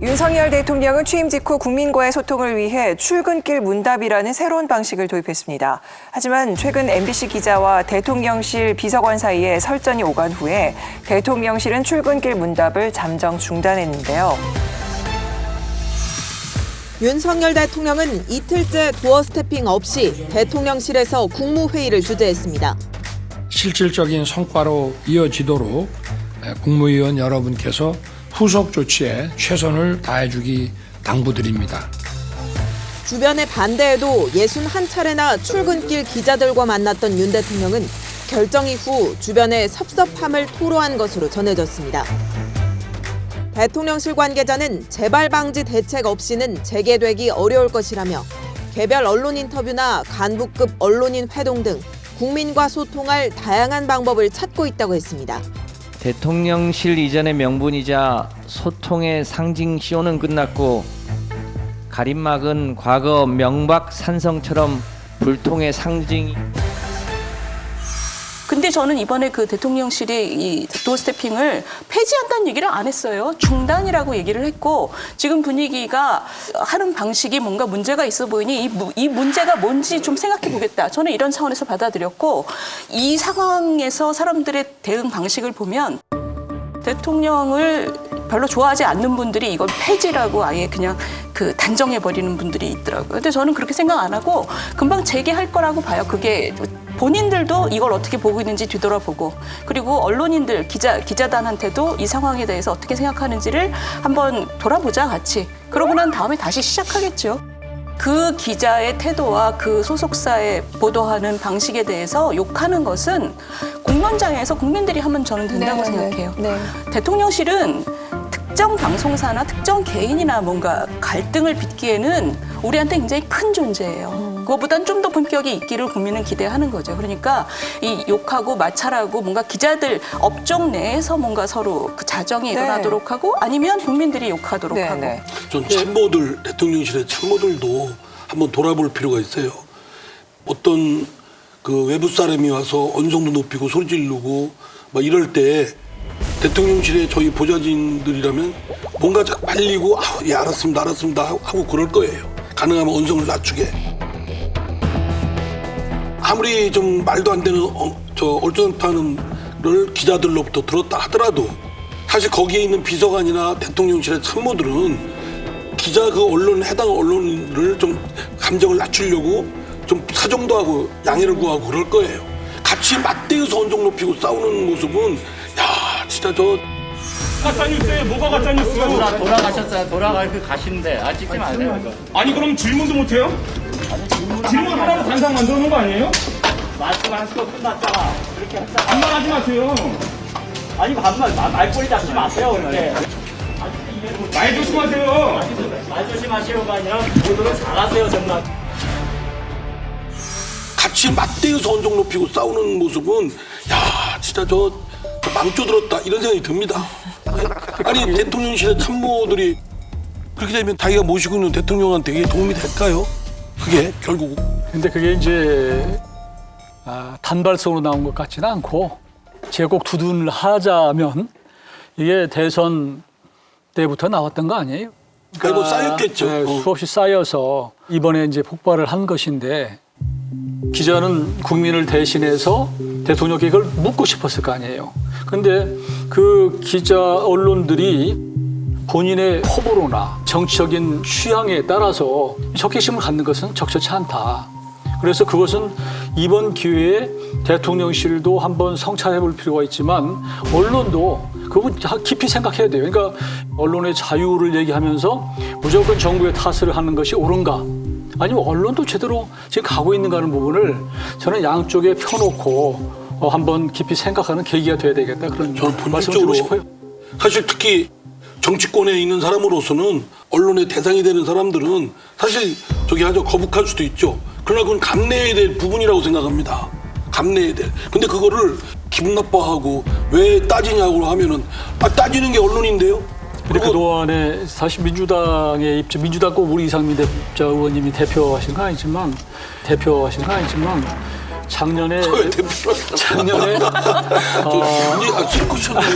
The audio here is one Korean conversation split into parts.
윤석열 대통령은 취임 직후 국민과의 소통을 위해 출근길 문답이라는 새로운 방식을 도입했습니다. 하지만 최근 MBC 기자와 대통령실 비서관 사이에 설전이 오간 후에 대통령실은 출근길 문답을 잠정 중단했는데요. 윤석열 대통령은 이틀째 도어 스태핑 없이 대통령실에서 국무회의를 주재했습니다. 실질적인 성과로 이어지도록 국무위원 여러분께서 후속 조치에 최선을 다해주기 당부드립니다. 주변의 반대에도 61차례나 출근길 기자들과 만났던 윤 대통령은 결정 이후 주변의 섭섭함을 토로한 것으로 전해졌습니다. 대통령실 관계자는 재발 방지 대책 없이는 재개되기 어려울 것이라며 개별 언론 인터뷰나 간부급 언론인 회동 등 국민과 소통할 다양한 방법을 찾고 있다고 했습니다. 대통령실 이전의 명분이자 소통의 상징 쇼는 끝났고 가림막은 과거 명박 산성처럼 불통의 상징 근데 저는 이번에 그 대통령실이 이 도어스태핑을 폐지한다는 얘기를 안 했어요. 중단이라고 얘기를 했고 지금 분위기가 하는 방식이 뭔가 문제가 있어 보이니 이, 무- 이 문제가 뭔지 좀 생각해 보겠다. 저는 이런 차원에서 받아들였고 이 상황에서 사람들의 대응 방식을 보면 대통령을 별로 좋아하지 않는 분들이 이걸 폐지라고 아예 그냥 그 단정해 버리는 분들이 있더라고요. 근데 저는 그렇게 생각 안 하고 금방 재개할 거라고 봐요. 그게 본인들도 이걸 어떻게 보고 있는지 뒤돌아보고 그리고 언론인들 기자 기자단한테도 이 상황에 대해서 어떻게 생각하는지를 한번 돌아보자 같이. 그러고 난 다음에 다시 시작하겠죠. 그 기자의 태도와 그 소속사의 보도하는 방식에 대해서 욕하는 것은 공론장에서 국민들이 하면 저는 된다고 생각해요. 대통령실은 특정 방송사나 특정 개인이나 뭔가 갈등을 빚기에는 우리한테 굉장히 큰 존재예요. 그거보단 좀더 본격이 있기를 국민은 기대하는 거죠. 그러니까 이 욕하고 마찰하고 뭔가 기자들 업종 내에서 뭔가 서로 그 자정이 네. 일어나도록 하고 아니면 국민들이 욕하도록 네, 하고 네. 전 참모들 대통령실의 참모들도 한번 돌아볼 필요가 있어요. 어떤 그 외부 사람이 와서 언성도 높이고 소리 지르고 막 이럴 때 대통령실의 저희 보좌진들이라면 뭔가 자- 말리고 아, 예 알았습니다 알았습니다 하고 그럴 거예요. 가능하면 언성을 낮추게. 아무리 좀 말도 안 되는 어, 저걸 기자들로부터 들었다 하더라도 사실 거기에 있는 비서관이나 대통령실의 참모들은 기자 그 언론 해당 언론을 좀 감정을 낮추려고 좀 사정도 하고 양해를 구하고 그럴 거예요. 같이 맞대어서 언성 높이고 싸우는 모습은 야 진짜 저 가짜뉴스에 뭐가 가짜뉴스? 돌아, 돌아가셨어요. 돌아갈 그 가시는데 아 찍지 마세요. 아니 그럼 질문도 못해요? 질문 하라고 단상 만들어 놓은 거 아니에요? 말씀하실 거 끝났잖아. 그렇게 했다. 반말하지 마세요. 아니 반말 마- 말꼬리 잡지 마세요. 그렇게. 말 조심하세요. 말 조심하시오가 아니라 모두를 잘하세요 정말. 같이 맞대어서 언성 높이고 싸우는 모습은 야 진짜 저, 저 망조 들었다 이런 생각이 듭니다. 아니 대통령실의 참모들이 그렇게 되면 자기가 모시고 있는 대통령한테 이게 도움이 될까요? 그게 결국 근데 그게 이제 아, 단발성으로 나온 것 같지는 않고 제곡 두둔을 하자면 이게 대선 때부터 나왔던 거 아니에요? 아니, 뭐 쌓였겠죠. 네, 어. 수없이 쌓여서 이번에 이제 폭발을 한 것인데 기자는 국민을 대신해서 대통령께 이걸 묻고 싶었을 거 아니에요. 근데 그 기자 언론들이 본인의 호불호나 정치적인 취향에 따라서 적개심을 갖는 것은 적절치 않다. 그래서 그것은 이번 기회에 대통령실도 한번 성찰해 볼 필요가 있지만 언론도 그건 깊이 생각해야 돼요. 그러니까 언론의 자유를 얘기하면서 무조건 정부의 탓을 하는 것이 옳은가? 아니면 언론도 제대로 지금 가고 있는가 하는 부분을 저는 양쪽에 펴놓고 어, 한번 깊이 생각하는 계기가 돼야 되겠다 그런 말씀을 드리고 싶어요. 사실 특히 정치권에 있는 사람으로서는 언론의 대상이 되는 사람들은 사실 저기 하죠 거북할 수도 있죠. 그러나 그건 감내해야 될 부분이라고 생각합니다. 감내해야 될. 근데 그거를 기분 나빠하고 왜 따지냐고 하면은 아 따지는 게 언론인데요. 근데 그동안에 사실 민주당의 입장, 민주당 꼭 우리 이상민 대표 의원님이 대표하신 건 아니지만 대표하신 건 아니지만 작년에 왜 대표로 작년에 어... 완전히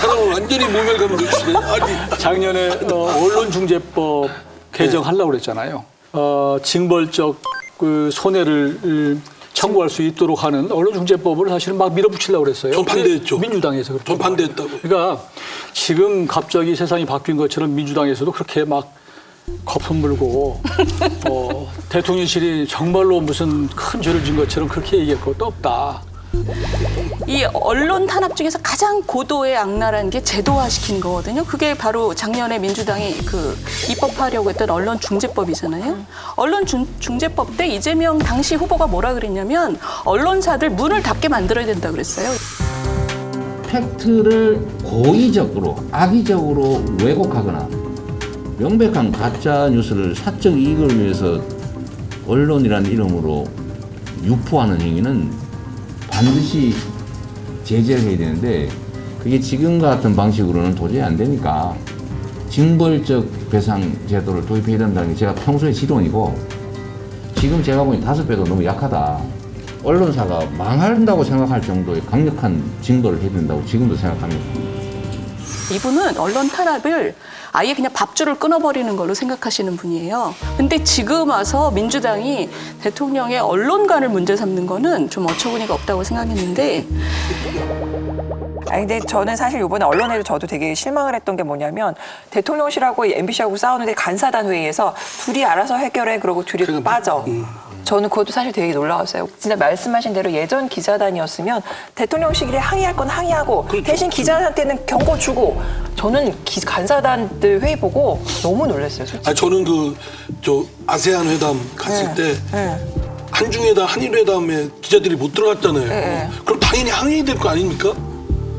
아, 완전히 모멸감도시네. 아니 작년에 어, 언론중재법 개정하려고 그랬잖아요. 어, 징벌적 그 손해를 음, 청구할 수 있도록 하는 언론중재법을 사실은 막 밀어붙이려고 그랬어요. 전 반대했죠. 민주당에서 그렇게. 전 반대했다고. 그러니까 지금 갑자기 세상이 바뀐 것처럼 민주당에서도 그렇게 막 거품 물고 어, 대통령실이 정말로 무슨 큰 죄를 진 것처럼 그렇게 얘기할 것도 없다. 이 언론 탄압 중에서 가장 고도의 악랄한 게 제도화시키는 거거든요. 그게 바로 작년에 민주당이 그 입법하려고 했던 언론 중재법이잖아요. 언론 중, 중재법 때 이재명 당시 후보가 뭐라 그랬냐면 언론사들 문을 닫게 만들어야 된다 그랬어요. 팩트를 고의적으로 악의적으로 왜곡하거나 명백한 가짜 뉴스를 사적 이익을 위해서 언론이라는 이름으로 유포하는 행위는 반드시 제재를 해야 되는데 그게 지금 같은 방식으로는 도저히 안 되니까 징벌적 배상 제도를 도입해야 된다는 게 제가 평소의 지론이고 지금 제가 보니 다섯 배도 너무 약하다. 언론사가 망한다고 생각할 정도의 강력한 징벌을 해야 된다고 지금도 생각합니다. 이분은 언론 탄압을 아예 그냥 밥줄을 끊어버리는 걸로 생각하시는 분이에요. 근데 지금 와서 민주당이 대통령의 언론관을 문제 삼는 거는 좀 어처구니가 없다고 생각했는데 아니 근데 저는 사실 이번에 언론에도 저도 되게 실망을 했던 게 뭐냐면 대통령실하고 MBC하고 싸우는데 간사단 회의에서 둘이 알아서 해결해 그러고 둘이 그러니까 빠져. 음. 저는 그것도 사실 되게 놀라웠어요. 진짜 말씀하신 대로 예전 기자단이었으면 대통령실에 항의할 건 항의하고 그렇죠. 대신 기자한테는 경고 주고 저는 기- 간사단들 회의 보고 너무 놀랐어요. 솔직히. 아 저는 그 저 아세안 회담 갔을 네. 때 네. 한중회담 한일회담에 기자들이 못 들어갔잖아요. 네. 그럼 당연히 항의해야 될거 아닙니까?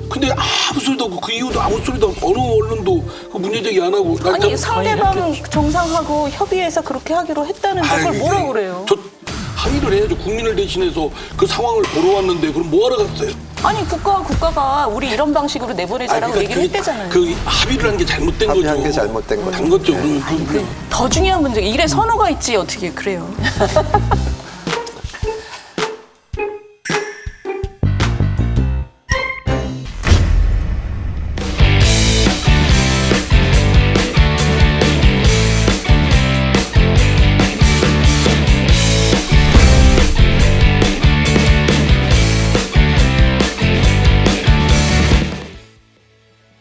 근데 아무 소리도 없고 그 이후도 아무 소리도 없고 어느 언론도 그 문제 제기 안 하고 나 아니 참- 상대방 정상하고 협의해서 그렇게 하기로 했다는데 그걸 아이고, 뭐라 그래요? 저 항의를 해야죠. 국민을 대신해서 그 상황을 보러 왔는데 그럼 뭐하러 갔어요? 아니 국가와 국가가 우리 이런 방식으로 내보내자라고 아니, 얘기를 그게 했대잖아요. 그 합의를 한 게 잘못된 거죠. 합의한 게 잘못된 거죠. 단 거죠. 그- 그- 더 중요한 문제 이래 선호가 있지 어떻게 그래요?